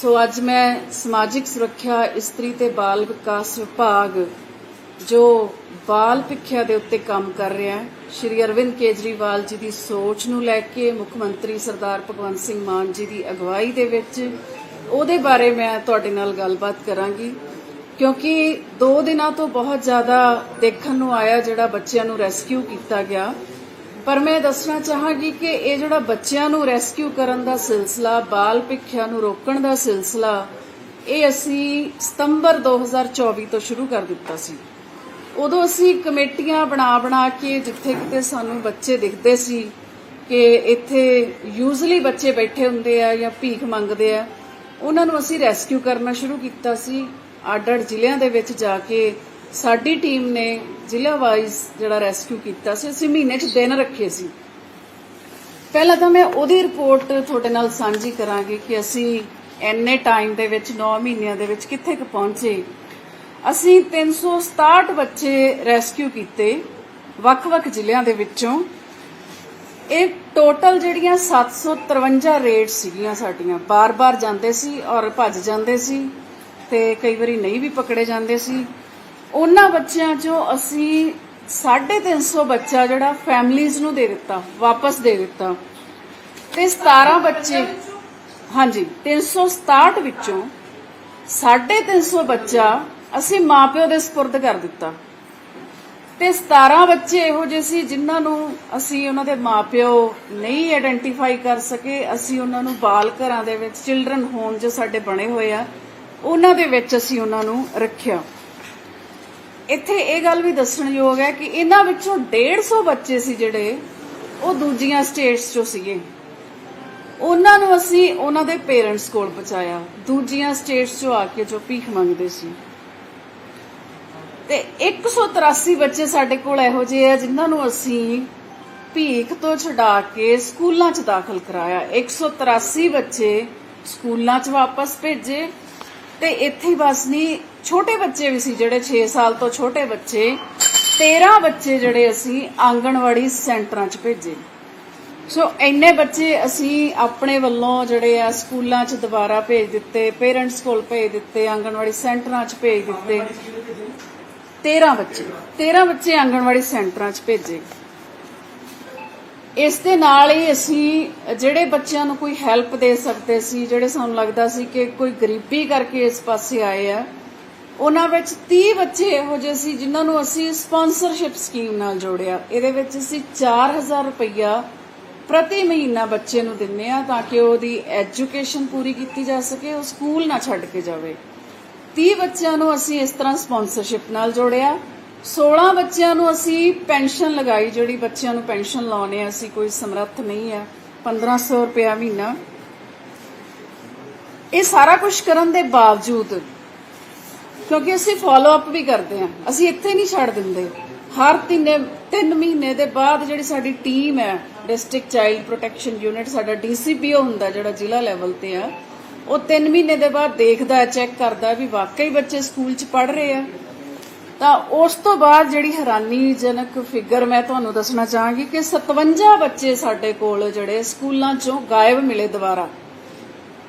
ਸੋ ਅੱਜ ਮੈਂ ਸਮਾਜਿਕ ਸੁਰੱਖਿਆ, ਇਸਤਰੀ ਤੇ ਬਾਲ ਵਿਕਾਸ ਵਿਭਾਗ ਜੋ ਬਾਲ ਭਿੱਖਿਆ ਦੇ ਉੱਤੇ ਕੰਮ ਕਰ ਰਿਹਾ ਹੈ, ਸ਼੍ਰੀ ਅਰਵਿੰਦ ਕੇਜਰੀਵਾਲ ਜੀ ਦੀ ਸੋਚ ਨੂੰ ਲੈ ਕੇ, ਮੁੱਖ ਮੰਤਰੀ ਸਰਦਾਰ ਭਗਵੰਤ ਸਿੰਘ ਮਾਨ ਜੀ ਦੀ ਅਗਵਾਈ ਦੇ ਵਿੱਚ, ਉਹਦੇ ਬਾਰੇ ਮੈਂ ਤੁਹਾਡੇ ਨਾਲ ਗੱਲਬਾਤ ਕਰਾਂਗੀ। ਕਿਉਂਕਿ 2 ਦਿਨਾਂ ਤੋਂ ਬਹੁਤ ਜ਼ਿਆਦਾ ਦੇਖਣ ਨੂੰ ਆਇਆ ਜਿਹੜਾ ਬੱਚਿਆਂ ਨੂੰ ਰੈਸਕਿਊ ਕੀਤਾ ਗਿਆ। ਪਰ ਮੈਂ ਦੱਸਣਾ ਚਾਹਾਂਗੀ ਕਿ ਇਹ ਜਿਹੜਾ ਬੱਚਿਆਂ ਨੂੰ ਰੈਸਕਿਊ ਕਰਨ ਦਾ ਸਿਲਸਿਲਾ, ਬਾਲ ਭਿੱਖਿਆ ਨੂੰ ਰੋਕਣ ਦਾ ਸਿਲਸਿਲਾ, ਇਹ ਅਸੀਂ ਸਤੰਬਰ 2024 ਤੋਂ ਸ਼ੁਰੂ ਕਰ ਦਿੱਤਾ ਸੀ। ਉਦੋਂ ਅਸੀਂ ਕਮੇਟੀਆਂ ਬਣਾ ਬਣਾ ਕੇ ਜਿੱਥੇ ਕਿਤੇ ਸਾਨੂੰ ਬੱਚੇ ਦਿਖਦੇ ਸੀ ਕਿ ਇੱਥੇ ਯੂਜ਼ਲੀ ਬੱਚੇ ਬੈਠੇ ਹੁੰਦੇ ਆ ਜਾਂ ਭੀਖ ਮੰਗਦੇ ਆ, ਉਹਨਾਂ ਨੂੰ ਅਸੀਂ ਰੈਸਕਿਊ ਕਰਨਾ ਸ਼ੁਰੂ ਕੀਤਾ ਸੀ ਅੱਡ-ਅੱਡ ਜ਼ਿਲ੍ਹਿਆਂ ਦੇ ਵਿੱਚ ਜਾ ਕੇ ਸਾਡੀ ਟੀਮ ਨੇ ਜ਼ਿਲ੍ਹਾ ਵਾਈਜ਼ ਜਿਹੜਾ ਰੈਸਕਿਊ ਕੀਤਾ ਸੀ, ਅਸੀਂ ਮਹੀਨੇ 'ਚ ਦਿਨ ਰੱਖੇ ਸੀ। ਪਹਿਲਾਂ ਤਾਂ ਮੈਂ ਉਹਦੀ ਰਿਪੋਰਟ ਤੁਹਾਡੇ ਨਾਲ ਸਾਂਝੀ ਕਰਾਂਗੀ ਕਿ ਅਸੀਂ ਐਨੇ ਟਾਈਮ ਦੇ ਵਿੱਚ 9 ਮਹੀਨਿਆਂ ਦੇ ਵਿੱਚ ਕਿੱਥੇ ਕੁ ਪਹੁੰਚੇ। ਅਸੀਂ 367 ਬੱਚੇ ਰੈਸਕਿਊ ਕੀਤੇ ਵੱਖ-ਵੱਖ ਜ਼ਿਲ੍ਹਿਆਂ ਦੇ ਵਿੱਚੋਂ। ਇਹ ਟੋਟਲ ਜਿਹੜੀਆਂ 753 ਰੇਡ ਸੀਗੀਆਂ ਸਾਡੀਆਂ। ਬਾਰ-ਬਾਰ ਜਾਂਦੇ ਸੀ ਔਰ ਭੱਜ ਜਾਂਦੇ ਸੀ ਤੇ ਕਈ ਵਾਰੀ ਨਹੀਂ ਵੀ ਪਕੜੇ ਜਾਂਦੇ ਸੀ। ਉਹਨਾਂ ਬੱਚਿਆਂ 'ਚੋਂ ਅਸੀਂ 350 ਬੱਚਾ ਜਿਹੜਾ ਫੈਮਲੀਆਂ ਨੂੰ ਦੇ ਦਿੱਤਾ ਵਾਪਸ ਦੇ ਦਿੱਤਾ। ਤੇ 17 ਬੱਚੇ ਹਾਂਜੀ 367 ਵਿੱਚੋਂ 350 ਬੱਚਾ ਅਸੀਂ ਮਾਪਿਓ ਦੇ ਸਪੁਰਦ ਕਰ ਦਿੱਤਾ। ਤੇ 17 ਬੱਚੇ ਇਹੋ ਜਿਹੇ ਸੀ ਜਿਨ੍ਹਾਂ ਨੂੰ ਅਸੀਂ ਉਹਨਾਂ ਦੇ ਮਾਪਿਓ ਨਹੀਂ ਆਇਡੈਂਟੀਫਾਈ ਕਰ ਸਕੇ। ਅਸੀਂ ਉਹਨਾਂ ਨੂੰ ਬਾਲ ਘਰਾਂ ਦੇ ਵਿੱਚ ਚਿਲਡਰਨ ਹੋਮ ਜੋ ਸਾਡੇ ਬਣੇ ਹੋਏ ਆ ਉਹਨਾਂ ਦੇ ਵਿੱਚ ਅਸੀਂ ਉਹਨਾਂ ਨੂੰ ਰੱਖਿਆ। ਇੱਥੇ ਇਹ ਗੱਲ ਵੀ ਦੱਸਣਯੋਗ ਹੈ ਕਿ ਇਹਨਾਂ ਵਿੱਚੋਂ 150 ਬੱਚੇ ਸੀ ਜਿਹੜੇ ਉਹ ਦੂਜੀਆਂ ਸਟੇਟਸ ਚੋਂ ਸੀਗੇ। ਉਹਨਾਂ ਨੂੰ ਅਸੀਂ ਉਹਨਾਂ ਦੇ ਪੇਰੈਂਟਸ ਕੋਲ ਪਹੁੰਚਾਇਆ। ਦੂਜੀਆਂ ਸਟੇਟਸ ਚੋਂ ਆ ਕੇ ਜੋ ਭੀਖ ਮੰਗਦੇ ਸੀ। ਤੇ 183 ਬੱਚੇ ਸਾਡੇ ਕੋਲ ਇਹੋ ਜਿਹੇ ਆ ਜਿਨ੍ਹਾਂ ਨੂੰ ਅਸੀਂ ਭੀਖ ਤੋਂ ਛਡਾ ਕੇ ਸਕੂਲਾਂ 'ਚ ਦਾਖਲ ਕਰਾਇਆ। 183 ਬੱਚੇ ਸਕੂਲਾਂ 'ਚ ਵਾਪਸ ਭੇਜੇ। ਤੇ ਇੱਥੇ ਹੀ ਬਸ ਨਹੀਂ ਛੋਟੇ ਬੱਚੇ ਵੀ ਸੀ ਜਿਹੜੇ 6 ਸਾਲ ਤੋਂ ਛੋਟੇ ਬੱਚੇ। 13 ਬੱਚੇ ਜਿਹੜੇ ਅਸੀਂ ਆਂਗਣਵਾੜੀ ਸੈਂਟਰਾਂ 'ਚ ਭੇਜੇ। ਸੋ ਇੰਨੇ ਬੱਚੇ ਅਸੀਂ ਆਪਣੇ ਵੱਲੋਂ ਜਿਹੜੇ ਆ ਸਕੂਲਾਂ 'ਚ ਦੁਬਾਰਾ ਭੇਜ ਦਿੱਤੇ, ਪੇਰੈਂਟਸ ਕੋਲ ਭੇਜ ਦਿੱਤੇ, ਆਂਗਣਵਾੜੀ ਸੈਂਟਰਾਂ 'ਚ ਭੇਜ ਦਿੱਤੇ। 13 ਬੱਚੇ 13 ਬੱਚੇ ਆਂਗਣਵਾੜੀ ਸੈਂਟਰਾਂ 'ਚ ਭੇਜੇ। ਇਸ ਦੇ ਨਾਲ ਹੀ ਅਸੀਂ ਜਿਹੜੇ ਬੱਚਿਆਂ ਨੂੰ ਕੋਈ ਹੈਲਪ ਦੇ ਸਕਦੇ ਸੀ, ਜਿਹੜੇ ਸਾਨੂੰ ਲੱਗਦਾ ਸੀ ਕਿ ਕੋਈ ਗਰੀਬੀ ਕਰਕੇ ਇਸ ਪਾਸੇ ਆਏ ਆ, ਉਹਨਾਂ ਵਿੱਚ 30 ਬੱਚੇ ਇਹੋ ਜਿਹੇ ਸੀ ਜਿਨ੍ਹਾਂ ਨੂੰ ਅਸੀਂ ਸਪਾਂਸਰਸ਼ਿਪ ਸਕੀਮ ਨਾਲ ਜੋੜਿਆ। ਇਹਦੇ ਵਿੱਚ ਅਸੀਂ 4000 ਰੁਪਈਆ ਪ੍ਰਤੀ ਮਹੀਨਾ ਬੱਚੇ ਨੂੰ ਦਿੰਨੇ ਆ ਤਾਂ ਕਿ ਉਹਦੀ ਐਜੂਕੇਸ਼ਨ ਪੂਰੀ ਕੀਤੀ ਜਾ ਸਕੇ, ਉਹ ਸਕੂਲ ਨਾ ਛੱਡ ਕੇ ਜਾਵੇ। 30 ਬੱਚਿਆਂ ਨੂੰ ਅਸੀਂ ਇਸ ਤਰ੍ਹਾਂ ਸਪਾਂਸਰਸ਼ਿਪ ਨਾਲ ਜੋੜਿਆ। 16 ਬੱਚਿਆਂ ਨੂੰ ਅਸੀਂ ਪੈਨਸ਼ਨ ਲਗਾਈ, ਜਿਹੜੀ ਬੱਚਿਆਂ ਨੂੰ ਪੈਨਸ਼ਨ ਲਾਉਣੇ ਆ, ਅਸੀਂ ਕੋਈ ਸਮਰੱਥ ਨਹੀਂ ਆ 1500 ਰੁਪਿਆ ਮਹੀਨਾ। ਇਹ ਸਾਰਾ ਕੁਝ ਕਰਨ ਦੇ ਬਾਵਜੂਦ, ਕਿਉਂਕਿ ਅਸੀਂ ਫਾਲੋ ਅਪ ਵੀ ਕਰਦੇ ਆ, ਅਸੀਂ ਇੱਥੇ ਨਹੀਂ ਛੱਡ ਦਿੰਦੇ। ਹਰ ਤਿੰਨੇ, ਤਿੰਨ ਮਹੀਨੇ ਦੇ ਬਾਅਦ ਜਿਹੜੀ ਸਾਡੀ ਟੀਮ ਹੈ ਡਿਸਟ੍ਰਿਕਟ ਚਾਈਲਡ ਪ੍ਰੋਟੈਕਸ਼ਨ ਯੂਨਿਟ ਸਾਡਾ ਡੀਸੀਪੀਓ ਹੁੰਦਾ ਜਿਹੜਾ ਜ਼ਿਲ੍ਹਾ ਲੈਵਲ ਤੇ ਆ, ਉਹ 3 ਮਹੀਨੇ ਦੇ ਬਾਅਦ ਦੇਖਦਾ ਹੈ ਚੈੱਕ ਕਰਦਾ ਵੀ ਵਾਕਈ ਬੱਚੇ ਸਕੂਲ 'ਚ ਪੜ ਰਹੇ ਆ। ਤਾਂ ਉਸ ਤੋਂ ਬਾਅਦ ਜਿਹੜੀ ਹੈਰਾਨੀਜਨਕ ਫਿਗਰ ਮੈਂ ਤੁਹਾਨੂੰ ਦੱਸਣਾ ਚਾਹਾਂਗੀ ਕਿ 57 ਬੱਚੇ ਸਾਡੇ ਕੋਲ ਜਿਹੜੇ ਸਕੂਲਾਂ 'ਚੋਂ ਗਾਇਬ ਮਿਲੇ ਦੁਬਾਰਾ।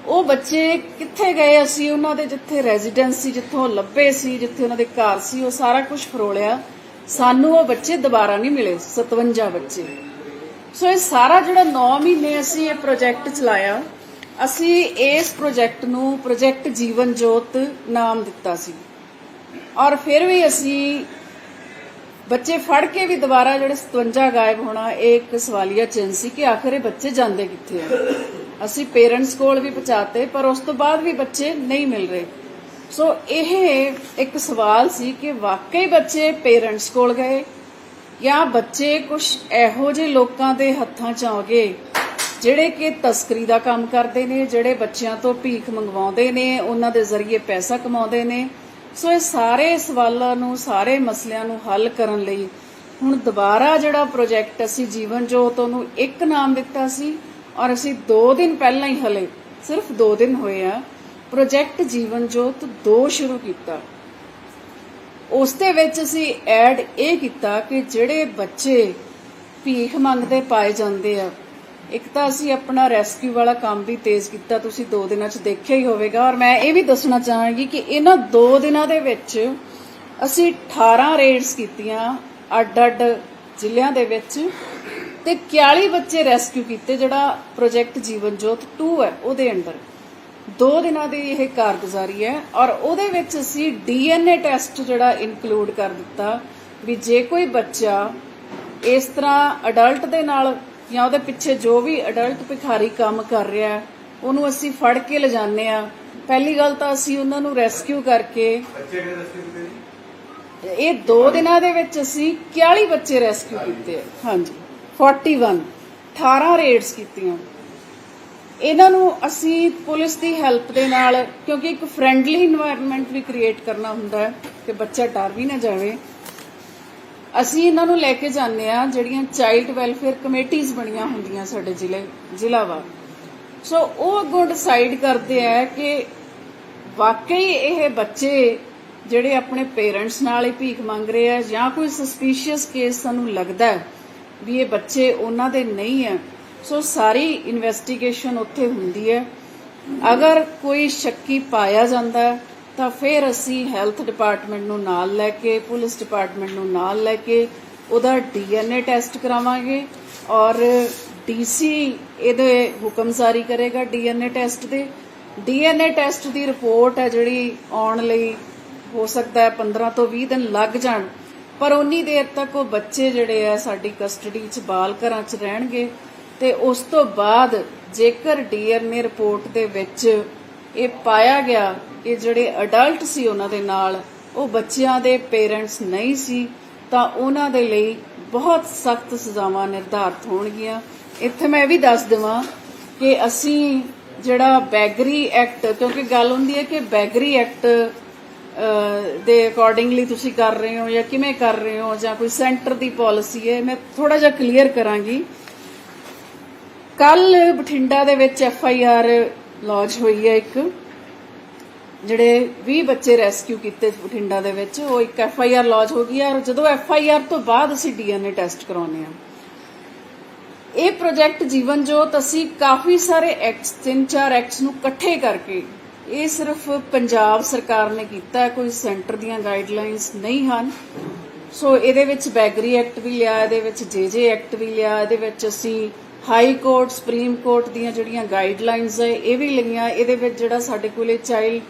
ਉਹ ਬੱਚੇ ਕਿੱਥੇ ਗਏ ਅਸੀਂ? ਉਹਨਾਂ ਦੇ ਜਿੱਥੇ ਰੈਜ਼ੀਡੈਂਸ ਰੈਜ਼ੀਡੈਂਸੀ ਜਿੱਥੋਂ ਲੱਭੇ ਸੀ, ਜਿੱਥੇ ਉਹਨਾਂ ਦੇ ਘਰ ਸੀ, ਉਹ ਸਾਰਾ ਕੁਝ ਫਰੋਲਿਆ। ਸਾਨੂੰ ਉਹ ਬੱਚੇ ਦੁਬਾਰਾ ਨਹੀਂ ਮਿਲੇ 57 ਬੱਚੇ। ਸੋ ਇਹ ਸਾਰਾ ਜਿਹੜਾ 9 ਮਹੀਨੇ ਅਸੀਂ ਇਹ ਪ੍ਰੋਜੈਕਟ ਚਲਾਇਆ, ਅਸੀਂ ਇਸ ਪ੍ਰੋਜੈਕਟ ਨੂੰ ਪ੍ਰੋਜੈਕਟ ਜੀਵਨ ਜੋਤ ਨਾਮ ਦਿੱਤਾ ਸੀ। ਔਰ ਫਿਰ ਵੀ ਅਸੀਂ ਬੱਚੇ ਫੜ ਕੇ ਵੀ ਦੁਬਾਰਾ ਜਿਹੜੇ 57 ਗਾਇਬ ਹੋਣਾ, ਇਹ ਇੱਕ ਸਵਾਲੀਆ ਚਿੰਨ ਸੀ ਕਿ ਆਖਰ ਇਹ ਬੱਚੇ ਜਾਂਦੇ ਕਿੱਥੇ ਆ? ਅਸੀਂ ਪੇਰੈਂਟਸ ਕੋਲ ਵੀ ਪਹੁੰਚਾਤੇ, ਪਰ ਉਸ ਤੋਂ ਬਾਅਦ ਵੀ ਬੱਚੇ ਨਹੀਂ ਮਿਲ ਰਹੇ। ਸੋ ਇਹ ਇੱਕ ਸਵਾਲ ਸੀ ਕਿ ਵਾਕਈ ਬੱਚੇ ਪੇਰੈਂਟਸ ਕੋਲ ਗਏ ਜਾਂ ਬੱਚੇ ਕੁਝ ਇਹੋ ਜਿਹੇ ਲੋਕਾਂ ਦੇ ਹੱਥਾਂ 'ਚ ਆ ਗਏ ਜਿਹੜੇ ਕਿ ਤਸਕਰੀ ਦਾ ਕੰਮ ਕਰਦੇ ਨੇ, ਜਿਹੜੇ ਬੱਚਿਆਂ ਤੋਂ ਭੀਖ ਮੰਗਵਾਉਂਦੇ ਨੇ, ਉਹਨਾਂ ਦੇ ਜ਼ਰੀਏ ਪੈਸਾ ਕਮਾਉਂਦੇ ਨੇ ਸੋ ਇਹ ਸਾਰੇ ਸਵਾਲਾਂ ਨੂੰ, ਸਾਰੇ ਮਸਲਿਆਂ ਨੂੰ ਹੱਲ ਕਰਨ ਲਈ ਹੁਣ ਦੁਬਾਰਾ ਜਿਹੜਾ ਪ੍ਰੋਜੈਕਟ ਅਸੀਂ ਜੀਵਨ ਜੋਤ ਉਹਨੂੰ ਇੱਕ ਨਾਮ ਦਿੱਤਾ ਸੀ ਔਰ ਅਸੀਂ 2 ਦਿਨ ਪਹਿਲਾਂ ਹੀ ਹਲੇ ਸਿਰਫ 2 ਦਿਨ ਹੋਏ ਆ ਪ੍ਰੋਜੈਕਟ ਜੀਵਨ ਜੋਤ 2 ਸ਼ੁਰੂ ਕੀਤਾ। ਉਸ ਦੇ ਵਿੱਚ ਅਸੀਂ ਐਡ ਇਹ ਕੀਤਾ ਕਿ ਜਿਹੜੇ ਬੱਚੇ ਭੀਖ ਮੰਗਦੇ ਪਾਏ ਜਾਂਦੇ ਆ ਇੱਕ ਤਾਂ ਅਸੀਂ ਆਪਣਾ ਰੈਸਕਿਊ ਵਾਲਾ ਕੰਮ ਵੀ ਤੇਜ਼ ਕੀਤਾ, ਤੁਸੀਂ 2 ਦਿਨਾਂ 'ਚ ਦੇਖਿਆ ਹੀ ਹੋਵੇਗਾ। ਔਰ ਮੈਂ ਇਹ ਵੀ ਦੱਸਣਾ ਚਾਹਾਂਗੀ ਕਿ ਇਹਨਾਂ 2 ਦਿਨਾਂ ਦੇ ਵਿੱਚ ਅਸੀਂ 18 ਰੇਡਸ ਕੀਤੀਆਂ ਅੱਡ-ਅੱਡ ਜ਼ਿਲ੍ਹਿਆਂ ਦੇ ਵਿੱਚ ਤੇ 41 ਬੱਚੇ ਰੈਸਕਿਊ ਕੀਤੇ, ਜਿਹੜਾ ਪ੍ਰੋਜੈਕਟ ਜੀਵਨ ਜੋਤ 2 ਹੈ, ਉਹਦੇ ਅੰਦਰ ਦੋ ਦਿਨਾਂ ਦੀ ਇਹ ਕਾਰਗੁਜ਼ਾਰੀ ਹੈ ਔਰ ਉਹਦੇ ਵਿੱਚ ਅਸੀਂ ਡੀਐਨਏ ਟੈਸਟ ਜਿਹੜਾ ਇਨਕਲੂਡ ਕਰ ਦਿੱਤਾ ਵੀ ਜੇ ਕੋਈ ਬੱਚਾ ਇਸ ਤਰ੍ਹਾਂ ਅਡਲਟ ਦੇ ਨਾਲ ਜਾਂ ਉਹਦੇ ਪਿੱਛੇ ਜੋ ਵੀ ਅਡਲਟ ਭਿਖਾਰੀ ਕੰਮ ਕਰ ਰਿਹਾ ਉਹਨੂੰ ਅਸੀਂ ਫੜ ਕੇ ਲਿਜਾਣੇ ਆ ਪਹਿਲੀ ਗੱਲ ਤਾਂ ਅਸੀਂ ਉਹਨਾਂ ਨੂੰ ਰੈਸਕਿਊ ਕਰਕੇ ਇਹ 2 ਦਿਨਾਂ ਦੇ ਵਿੱਚ ਅਸੀਂ 41 ਬੱਚੇ ਰੈਸਕਿਊ ਕੀਤੇ ਹਾਂਜੀ। 41 18 ਰੇਡਸ ਕੀਤੀਆਂ। ਇਹਨਾਂ ਨੂੰ ਅਸੀਂ ਪੁਲਿਸ ਦੀ ਹੈਲਪ ਦੇ ਨਾਲ ਕਿਉਂਕਿ ਇੱਕ ਫਰੈਂਡਲੀ এনवायरमेंट ਵੀ ਕ੍ਰੀਏਟ ਕਰਨਾ ਹੁੰਦਾ ਹੈ ਕਿ ਬੱਚਾ ਡਰ ਵੀ ਨਾ ਜਾਵੇ। ਅਸੀਂ ਇਹਨਾਂ ਨੂੰ ਲੈ ਕੇ ਜਾਂਦੇ ਆ ਜਿਹੜੀਆਂ ਚਾਈਲਡ ਵੈਲਫੇਅਰ ਕਮੇਟੀਆਂ ਬਣੀਆਂ ਹੁੰਦੀਆਂ ਸਾਡੇ ਜ਼ਿਲ੍ਹੇ ਜ਼ਿਲ੍ਹਾਵਾਰ ਸੋ ਉਹ ਅੱਗੋਂ ਡਿਸਾਈਡ ਕਰਦੇ ਆ ਕਿ ਵਾਕਈ ਇਹ ਬੱਚੇ ਜਿਹੜੇ ਆਪਣੇ ਪੇਰੈਂਟਸ ਨਾਲ ਹੀ ਭੀਖ ਮੰਗ ਰਹੇ ਆ, ਜਾਂ ਕੋਈ ਸਸਪੀਸ਼ੀਅਸ ਕੇਸ ਸਾਨੂੰ ਲੱਗਦਾ ਵੀ ਇਹ ਬੱਚੇ ਉਹਨਾਂ ਦੇ ਨਹੀਂ ਆ ਸੋ ਸਾਰੀ ਇਨਵੈਸਟੀਗੇਸ਼ਨ ਉੱਥੇ ਹੁੰਦੀ ਹੈ। ਅਗਰ ਕੋਈ ਸ਼ੱਕੀ ਪਾਇਆ ਜਾਂਦਾ ਤਾਂ ਫਿਰ ਅਸੀਂ ਹੈਲਥ ਡਿਪਾਰਟਮੈਂਟ ਨੂੰ ਨਾਲ ਲੈ ਕੇ, ਪੁਲਿਸ ਡਿਪਾਰਟਮੈਂਟ ਨੂੰ ਨਾਲ ਲੈ ਕੇ ਉਹਦਾ ਡੀਐਨਏ ਟੈਸਟ ਕਰਾਵਾਂਗੇ ਔਰ ਡੀਸੀ ਇਹਦੇ ਹੁਕਮ ਜਾਰੀ ਕਰੇਗਾ ਡੀਐਨਏ ਟੈਸਟ ਦੇ। ਡੀਐਨਏ ਟੈਸਟ ਦੀ ਰਿਪੋਰਟ ਹੈ ਜਿਹੜੀ ਆਉਣ ਲਈ ਹੋ ਸਕਦਾ ਹੈ 15 ਤੋਂ 20 ਦਿਨ ਲੱਗ ਜਾਣ, ਪਰ ਉਨੀ ਦੇਰ ਤੱਕ ਉਹ ਬੱਚੇ ਜਿਹੜੇ ਆ ਸਾਡੀ ਕਸਟਡੀ 'ਚ ਬਾਲ ਘਰਾਂ 'ਚ ਰਹਿਣਗੇ ਤੇ ਉਸ ਤੋਂ ਬਾਅਦ ਜੇਕਰ ਡੀਐਨਏ ਰਿਪੋਰਟ ਦੇ ਵਿੱਚ ਇਹ ਪਾਇਆ ਗਿਆ ਕਿ ਜਿਹੜੇ ਅਡਲਟ ਸੀ ਉਹਨਾਂ ਦੇ ਨਾਲ, ਉਹ ਬੱਚਿਆਂ ਦੇ ਪੇਰੈਂਟਸ ਨਹੀਂ ਸੀ, ਤਾਂ ਉਹਨਾਂ ਦੇ ਲਈ ਬਹੁਤ ਸਖਤ ਸਜ਼ਾਵਾਂ ਨਿਰਧਾਰਤ ਹੋਣਗੀਆਂ। ਇੱਥੇ ਮੈਂ ਇਹ ਵੀ ਦੱਸ ਦੇਵਾਂ ਕਿ ਅਸੀਂ ਜਿਹੜਾ ਬੈਗਰੀ ਐਕਟ, ਕਿਉਂਕਿ ਗੱਲ ਹੁੰਦੀ ਹੈ ਕਿ ਬੈਗਰੀ ਐਕਟ ਦੇ ਅਕੋਰਡਿੰਗਲੀ ਤੁਸੀਂ ਕਰ ਰਹੇ ਹੋ ਜਾਂ ਕਿਵੇਂ ਕਰ ਰਹੇ ਹੋ ਜਾਂ ਕੋਈ ਸੈਂਟਰ ਦੀ ਪਾਲਿਸੀ ਹੈ, ਮੈਂ ਥੋੜਾ ਜਿਹਾ ਕਲੀਅਰ ਕਰਾਂਗੀ। ਕੱਲ ਬਠਿੰਡਾ ਦੇ ਵਿੱਚ ਐਫ ਆਈ ਆਰ ਲੌਂਚ ਹੋਈ ਹੈ ਇੱਕ। ਜਿਹੜੇ 20 ਬੱਚੇ ਰੈਸਕਿਊ ਕੀਤੇ ਬਠਿੰਡਾ ਦੇ ਵਿੱਚ, ਉਹ ਇੱਕ ਐਫ ਆਈ ਆਰ ਲੌਂਚ ਹੋ ਗਈ ਔਰ ਜਦੋਂ ਐਫ ਆਈ ਆਰ ਤੋਂ ਬਾਅਦ ਅਸੀਂ ਡੀ ਐਨ ਏ ਟੈਸਟ ਕਰਾਉਂਦੇ ਆ ਇਹ ਪ੍ਰੋਜੈਕਟ ਜੀਵਨ ਜੋਤ ਅਸੀਂ ਕਾਫੀ ਸਾਰੇ ਐਕਟਸ ਤਿੰਨ ਚਾਰ ਐਕਟਸ ਨੂੰ ਇਕੱਠੇ ਕਰਕੇ, ਇਹ ਸਿਰਫ ਪੰਜਾਬ ਸਰਕਾਰ ਨੇ ਕੀਤਾ ਕੋਈ ਸੈਂਟਰ ਦੀਆਂ ਗਾਈਡਲਾਈਨਸ ਨਹੀਂ ਹਨ। ਸੋ ਇਹਦੇ ਵਿੱਚ ਬੈਗਰੀ ਐਕਟ ਵੀ ਲਿਆ, ਇਹਦੇ ਵਿੱਚ ਜੇਜੇ ਐਕਟ ਵੀ ਲਿਆ, ਇਹਦੇ ਵਿੱਚ ਅਸੀਂ ਹਾਈ ਕੋਰਟ, ਸੁਪਰੀਮ ਕੋਰਟ ਦੀਆਂ ਜਿਹੜੀਆਂ ਗਾਈਡਲਾਈਨਸ ਹੈ, ਇਹ ਵੀ ਲਈਆਂ। ਇਹਦੇ ਵਿੱਚ ਜਿਹੜਾ ਸਾਡੇ ਕੋਲੇ ਚਾਈਲਡ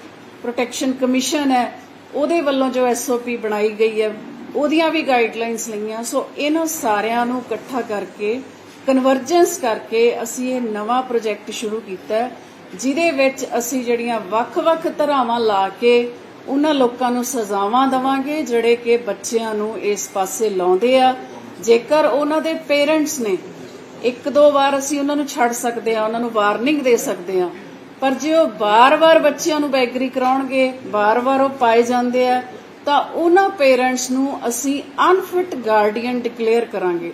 ਪ੍ਰੋਟੈਕਸ਼ਨ ਕਮਿਸ਼ਨ ਹੈ, ਉਹਦੇ ਵੱਲੋਂ ਜੋ ਐਸਓਪੀ ਬਣਾਈ ਗਈ ਹੈ, ਉਹਦੀਆਂ ਵੀ ਗਾਈਡਲਾਈਨਸ ਲਈਆਂ। ਸੋ ਇਹਨਾਂ ਸਾਰਿਆਂ ਨੂੰ ਇਕੱਠਾ ਕਰਕੇ ਕਨਵਰਜੈਂਸ ਕਰਕੇ ਅਸੀਂ ਇਹ ਨਵਾਂ ਪ੍ਰੋਜੈਕਟ ਸ਼ੁਰੂ ਕੀਤਾ ਜਿਹਦੇ ਵਿੱਚ ਅਸੀਂ ਜਿਹੜੀਆਂ ਵੱਖ-ਵੱਖ ਧਰਾਵਾਂ ਲਾ ਕੇ ਉਹਨਾਂ ਲੋਕਾਂ ਨੂੰ ਸਜ਼ਾਵਾਂ ਦਵਾਂਗੇ, ਜਿਹੜੇ ਕਿ ਬੱਚਿਆਂ ਨੂੰ ਇਸ ਪਾਸੇ ਲਾਉਂਦੇ ਆ। ਜੇਕਰ ਉਹਨਾਂ ਦੇ ਪੇਰੈਂਟਸ ਨੇ ਇੱਕ ਦੋ ਵਾਰ ਅਸੀਂ ਉਹਨਾਂ ਨੂੰ ਛੱਡ ਸਕਦੇ ਆ, ਉਹਨਾਂ ਨੂੰ ਵਾਰਨਿੰਗ ਦੇ ਸਕਦੇ ਆ ਪਰ ਜੇ ਉਹ ਬਾਰ-ਬਾਰ ਬੱਚਿਆਂ ਨੂੰ ਬੈਗਰੀ ਕਰਾਉਣਗੇ, ਬਾਰ-ਬਾਰ ਉਹ ਪਾਏ ਜਾਂਦੇ ਆ, ਤਾਂ ਉਹਨਾਂ ਪੇਰੈਂਟਸ ਨੂੰ ਅਸੀਂ ਅਨਫਿਟ ਗਾਰਡੀਅਨ ਡਿਕਲੇਅਰ ਕਰਾਂਗੇ।